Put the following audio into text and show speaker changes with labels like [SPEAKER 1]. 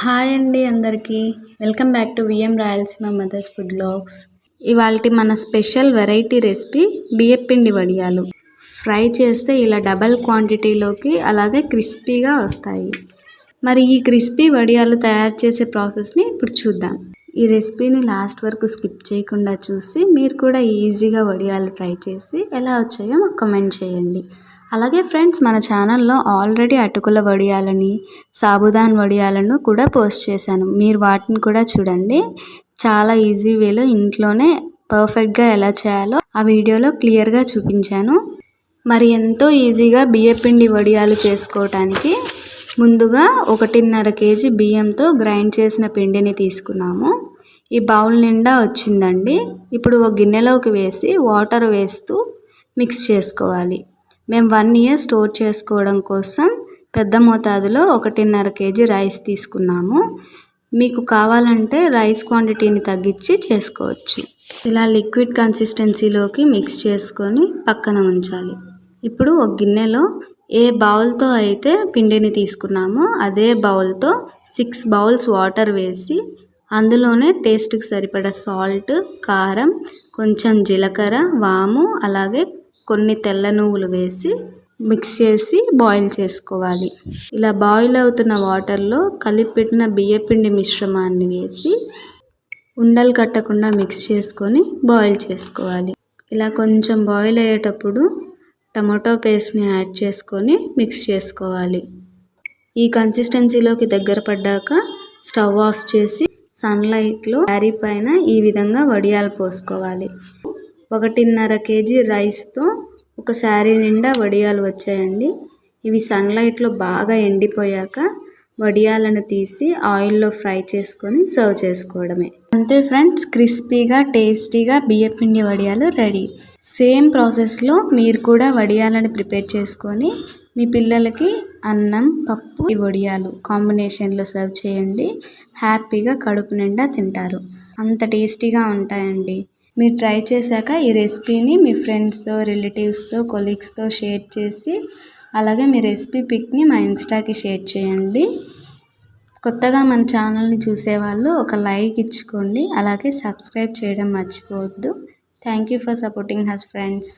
[SPEAKER 1] Hi అండి అందరికీ. Welcome back to VM Rayalaseema mother's food blogs. ఇవాళ మన స్పెషల్ వెరైటీ రెసిపీ బియ్యపిండి వడియాలు. ఫ్రై చేస్తే ఇలా డబల్ క్వాంటిటీలోకి అలాగే క్రిస్పీగా వస్తాయి. మరి ఈ క్రిస్పీ వడియాలు తయారు చేసే ప్రాసెస్ని ఇప్పుడు చూద్దాం. ఈ రెసిపీని లాస్ట్ వరకు స్కిప్ చేయకుండా చూసి మీరు కూడా ఈజీగా వడియాలు ట్రై చేసి ఎలా వచ్చాయో మాకు కమెంట్ చేయండి. అలాగే ఫ్రెండ్స్ మన ఛానల్లో ఆల్రెడీ అటుకుల వడియాలని సాబుదాన్ వడియాలను కూడా పోస్ట్ చేశాను. మీరు వాటిని కూడా చూడండి. చాలా ఈజీ వేలో ఇంట్లోనే పర్ఫెక్ట్గా ఎలా చేయాలో ఆ వీడియోలో క్లియర్గా చూపించాను. మరి ఎంతో ఈజీగా బియ్యపిండి వడియాలు చేసుకోవటానికి ముందుగా ఒకటిన్నర కేజీ బియ్యంతో గ్రైండ్ చేసిన పిండిని తీసుకున్నాము. ఈ బౌల్ నిండా వచ్చిందండి. ఇప్పుడు ఒక గిన్నెలోకి వేసి వాటర్ వేస్తూ మిక్స్ చేసుకోవాలి. మేము వన్ ఇయర్ స్టోర్ చేసుకోవడం కోసం పెద్ద మోతాదులో ఒకటిన్నర కేజీ రైస్ తీసుకున్నాము. మీకు కావాలంటే రైస్ క్వాంటిటీని తగ్గించి చేసుకోవచ్చు. ఇలా లిక్విడ్ కన్సిస్టెన్సీలోకి మిక్స్ చేసుకొని పక్కన ఉంచాలి. ఇప్పుడు ఒక గిన్నెలో ఏ బౌల్తో అయితే పిండిని తీసుకున్నామో అదే బౌల్తో సిక్స్ బౌల్స్ వాటర్ వేసి అందులోనే టేస్ట్కి సరిపడ సాల్ట్ కారం కొంచెం జీలకర్ర వాము అలాగే కొన్ని తెల్ల నువ్వులు వేసి మిక్స్ చేసి బాయిల్ చేసుకోవాలి. ఇలా బాయిల్ అవుతున్న వాటర్లో కలిపెట్టిన బియ్యపిండి మిశ్రమాన్ని వేసి ఉండలు కట్టకుండా మిక్స్ చేసుకొని బాయిల్ చేసుకోవాలి. ఇలా కొంచెం బాయిల్ అయ్యేటప్పుడు టమాటో పేస్ట్ని యాడ్ చేసుకొని మిక్స్ చేసుకోవాలి. ఈ కన్సిస్టెన్సీలోకి దగ్గర పడ్డాక స్టవ్ ఆఫ్ చేసి సన్లైట్లో క్యారీ పైన ఈ విధంగా వడియాలు పోసుకోవాలి. ఒకటిన్నర కేజీ రైస్తో ఒక శారీ నిండా వడియాలు వచ్చాయండి. ఇవి సన్లైట్లో బాగా ఎండిపోయాక వడియాలను తీసి ఆయిల్లో ఫ్రై చేసుకొని సర్వ్ చేసుకోవడమే. అంతే ఫ్రెండ్స్ క్రిస్పీగా టేస్టీగా బియ్యపిండి వడియాలు రెడీ. సేమ్ ప్రాసెస్లో మీరు కూడా వడియాలను ప్రిపేర్ చేసుకొని మీ పిల్లలకి అన్నం పప్పు ఈ వడియాలు కాంబినేషన్లో సర్వ్ చేయండి. హ్యాపీగా కడుపు నిండా తింటారు. అంత టేస్టీగా ఉంటాయండి. మీరు ట్రై చేశాక ఈ రెసిపీని మీ ఫ్రెండ్స్తో రిలేటివ్స్తో కొలీగ్స్తో షేర్ చేసి అలాగే మీ రెసిపీ పిక్ని మా ఇన్స్టాకి షేర్ చేయండి. కొత్తగా మన ఛానల్ని చూసేవాళ్ళు ఒక లైక్ ఇచ్చుకోండి. అలాగే సబ్స్క్రైబ్ చేయడం మర్చిపోవద్దు. Thank you for supporting us friends.